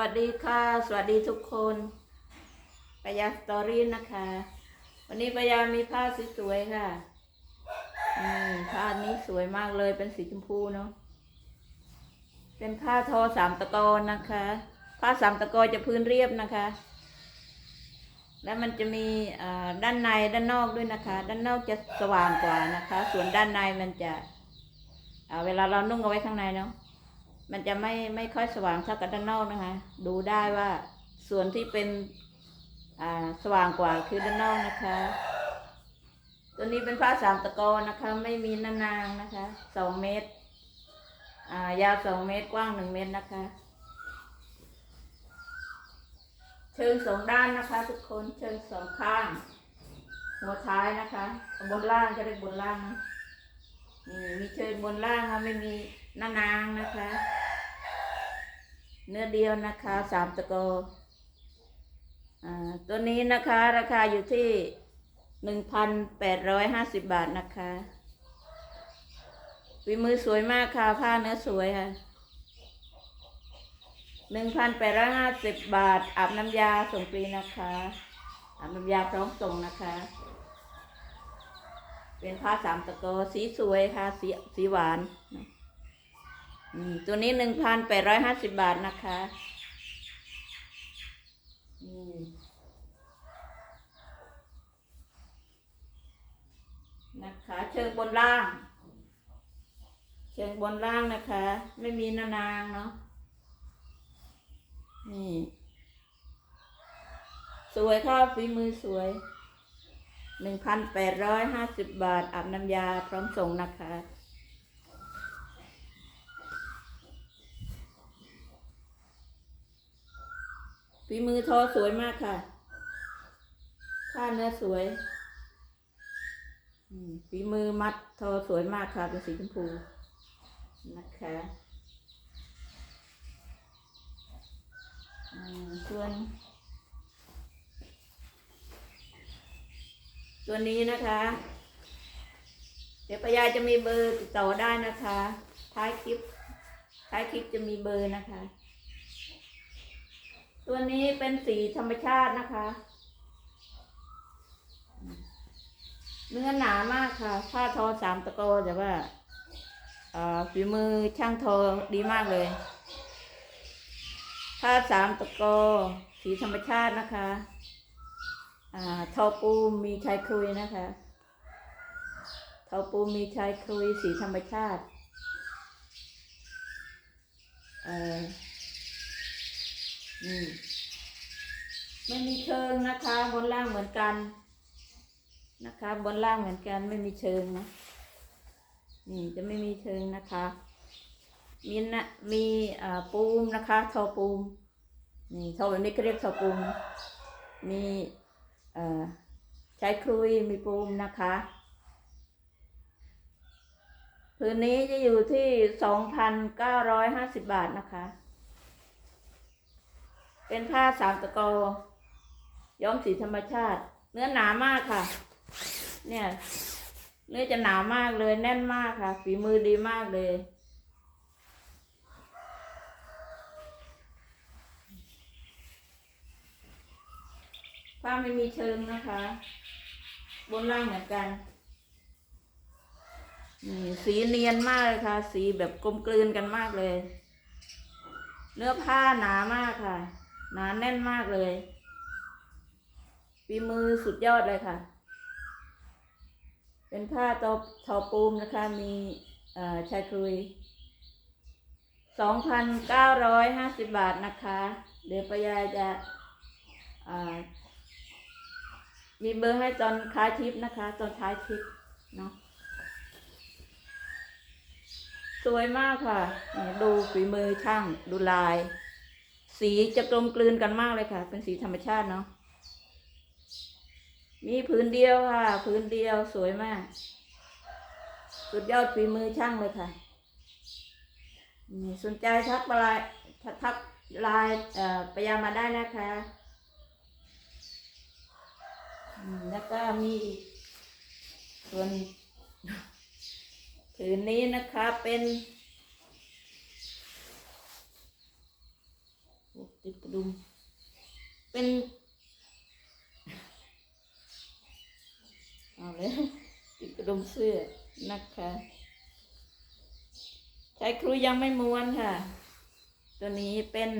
วัสดีค่ะ สวัสดีทุกคนปยาสตอรี่นะคะ วันนี้ปยามีผ้าสวยๆค่ะผ้านี้สวยมากเลยเป็นสีชมพูเนาะเป็นผ้าทอสามตะกอนนะคะ ผ้าสามตะกอนจะพื้นเรียบนะคะ แล้วมันจะมีด้านในด้านนอกด้วยนะคะ ด้านนอกจะสว่างกว่านะคะ ส่วนด้านในมันจะเวลาเรานุ่งเอาไว้ข้างในเนาะ มันจะไม่ไม่ค่อยสว่างเท่ากับด้านนอกนะคะ ดูได้ว่าส่วนที่เป็นสว่างกว่าคือด้านนอกนะคะ ตัวนี้เป็นผ้าสามตะกอนนะคะ ไม่มีนานางนะคะสองเมตรายาวสองเมตรกว้างหนึ่งเมตรนะคะ เชิงสองด้านนะคะ ทุกคนเชิงสองข้าง หัวท้ายนะคะ บนล่างจะเรียกบนล่างนะนี่มีเชิงบนล่างค่ะไม่มีหน้านางนะคะ เนื้อเดียวนะคะสามตะโกอ่าตัวนี้นะคะราคาอยู่ที่หนึ่งพันแปดร้อยห้าสิบบาทนะคะฝีมือสวยมากค่ะผ้าเนื้อสวยค่ะหนึ่งพันแปดร้อยห้าสิบบาท อาบน้ำยาส่งฟรีนะคะ อาบน้ำยาพร้อมส่งนะคะ เป็นผ้าสามตะโกสีสวยค่ะ สีสีหวานอื ตัวนี้หนึ่งพันแปดร้อยห้าสิบบาทนะคะอืมนะคะเชิงบนล่าง เชิงบนล่างนะคะ ไม่มีนานางเนาะนี่ สวยค่ะฝีมือสวยหนึ่งพันแปดร้อยห้าสิบบาทอาบน้ำยาพร้อมส่งนะคะ ฝีมือทอสวยมากค่ะผ้าเนื้อสวยฝีมือมัดทอสวยมากค่ะเป็นสีชมพูนะคะส่วนตัวนี้นะคะ เดี๋ยวปายายจะมีเบอร์ติดต่อได้นะคะ ท้ายคลิป ท้ายคลิปจะมีเบอร์นะคะ ตัวนี้เป็นสีธรรมชาตินะคะ เนื้อหนามากค่ะ ผ้าทอสามตะโกแต่ว่าฝีมือช่างทอดีมากเลย ผ้าสามตะโกสีธรรมชาตินะคะอทอปูมีชายคุยนะคะทอปูมีชายคุยสีธรรมชาติ เอ่อืมไม่มีเชิงนะคะ บนล่างเหมือนกัน นะคะ บนล่างเหมือนกันไม่มีเชิงนะนี่จะไม่มีเชิงนะคะ มีนะมีอ่าปูมนะคะทอปูมนี่ทอแบบนี้ก็เรียกทอปูมมีอ่อใช้ครุยมีปูมนะคะพื้นนี้จะอยู่ที่สองพันเก้าร้อยห้าสิบบาทนะคะ เป็นผ้าสามตะโกย้อมสีธรรมชาติ เนื้อหนามากค่ะ เนี่ย เนื้อจะหนามากเลยแน่นมากค่ะ ฝีมือดีมากเลย ผ้าไม่มีเชิงนะคะ บนล่างเหมือนกันนี่สีเนียนมากเลยค่ะ สีแบบกลมกลืนกันมากเลย เนื้อผ้าหนามากค่ะ หนาแน่นมากเลยฝีมือสุดยอดเลยค่ะ เป็นผ้าตอทอปูมนะคะ มีชายคุยสองพันเก้าร้อยห้าสิบบาทนะคะ เดี๋ยวปายายจะมีเบอร์ให้ตอนท้ายทิปนะคะ ตอนท้ายทิปเนาะสวยมากค่ะ ดูฝีมือช่างดูลาย สีจะกลมกลืนกันมากเลยค่ะ เป็นสีธรรมชาติเนาะมีพื้นเดียวค่ะ พื้นเดียวสวยมาก สุดยอดฝีมือช่างเลยค่ะนี่สนใจทักไลน์ทักไลน์ไปยามาได้นะคะแล้วก็มีส่วนผืนนี้นะคะเป็น ติดกระดุม เป็นเอาเลยติดกระดุมเสื้อนะคะ ใช้ครูยังไม่ม้วนค่ะ ตัวนี้เป็น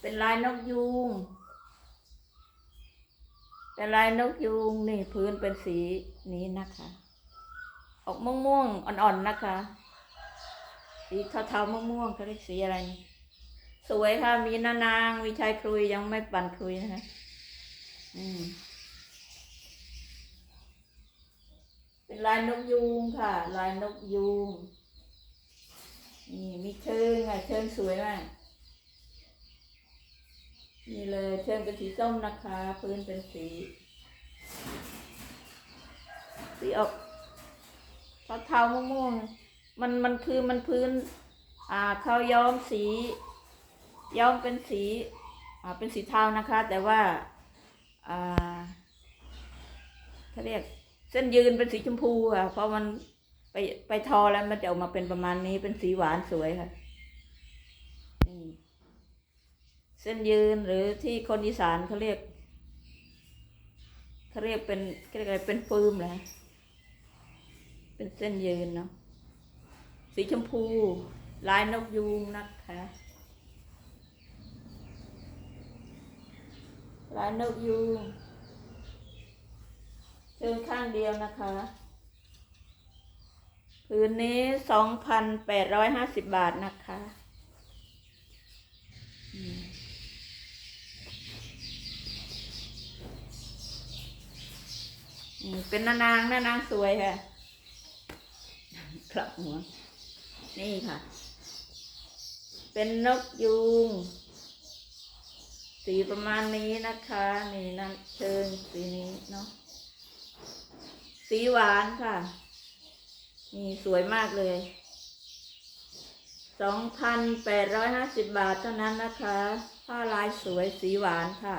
เป็นลายนกยูงเป็นลายนกยูงนี่พื้นเป็นสีนี้นะคะ ออกม่วงๆอ่อนๆนะคะ สีเทาๆม่วงๆเขาเรียกสีอะไร สวยค่ะ มีนานางมีชายครุยยังไม่ปั่นครุยนะคะอืมเป็นลายนกยูงค่ะ ลายนกยูงนี่มีเชิงอะเชิงสวยมากนี่เลยเชิงเป็นสีส้มนะคะ พื้นเป็นสี สีออกเทาๆม่วงๆ มันมันคือมันพื้น อ่าเขาย้อมสี ย้อมเป็นสีอ่าเป็นสีเทานะคะ แต่ว่าอ่าเขาเรียกเส้นยืนเป็นสีชมพูค่ะ เพราะมันไปไปทอแล้วมันจะออกมาเป็นประมาณนี้เป็นสีหวานสวยค่ะนี่เส้นยืนหรือที่คนอีสานเขาเรียกเขาเรียกเป็นเขาเรียกอะไรเป็นฟืมเหรอเป็นเส้นยืนเนาะ สีชมพู ลายนกยูงนะคะ ลายนกยูงเชิงข้างเดียวนะคะผืนนี้สองพันแปดร้อยห้าสิบบาทนะคะเป็นนานางนานางสวยค่ะครับหัว นี่ค่ะ เป็นนกยูง สีประมาณนี้นะคะ นี่นั่นเชิงสีนี้เนาะ สีหวานค่ะ นี่สวยมากเลยสองพันแปดร้อยห้าสิบบาทเท่านั้นนะคะ ผ้าลายสวยสีหวานค่ะ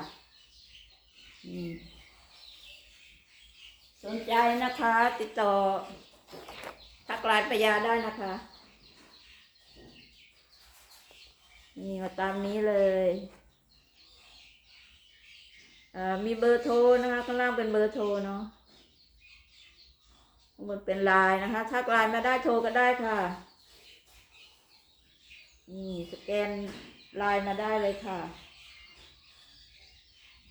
สนใจนะคะ ติดต่อทักไลน์ปยาได้นะคะ นี่มาตามนี้เลยอ่อมีเบอร์โทรนะคะข้างล่างเป็นเบอร์โทรเนาะข้างบนเป็นไลน์นะคะทักไลน์มาได้โทรก็ได้ค่ะ นี่สแกนไลน์มาได้เลยค่ะ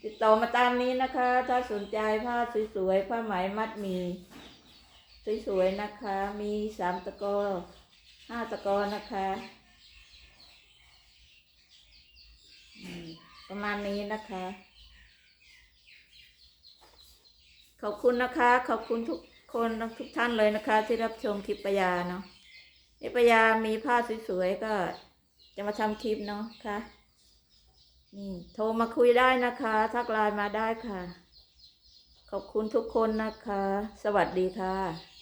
ติดต่อมาตามนี้นะคะ ถ้าสนใจผ้าสวยๆผ้าไหมมัดมี สวยๆนะคะ มีสามตะกอห้าตะกอนะคะอืม ประมาณนี้นะคะ ขอบคุณนะคะ ขอบคุณทุกคนทุกท่านเลยนะคะ ที่รับชมคลิปปยาเนาะนี่ปยามีผ้าสวยๆก็จะมาทำคลิปเนาะค่ะนี่โทรมาคุยได้นะคะ ทักไลน์มาได้ค่ะ ขอบคุณทุกคนนะคะ สวัสดีค่ะ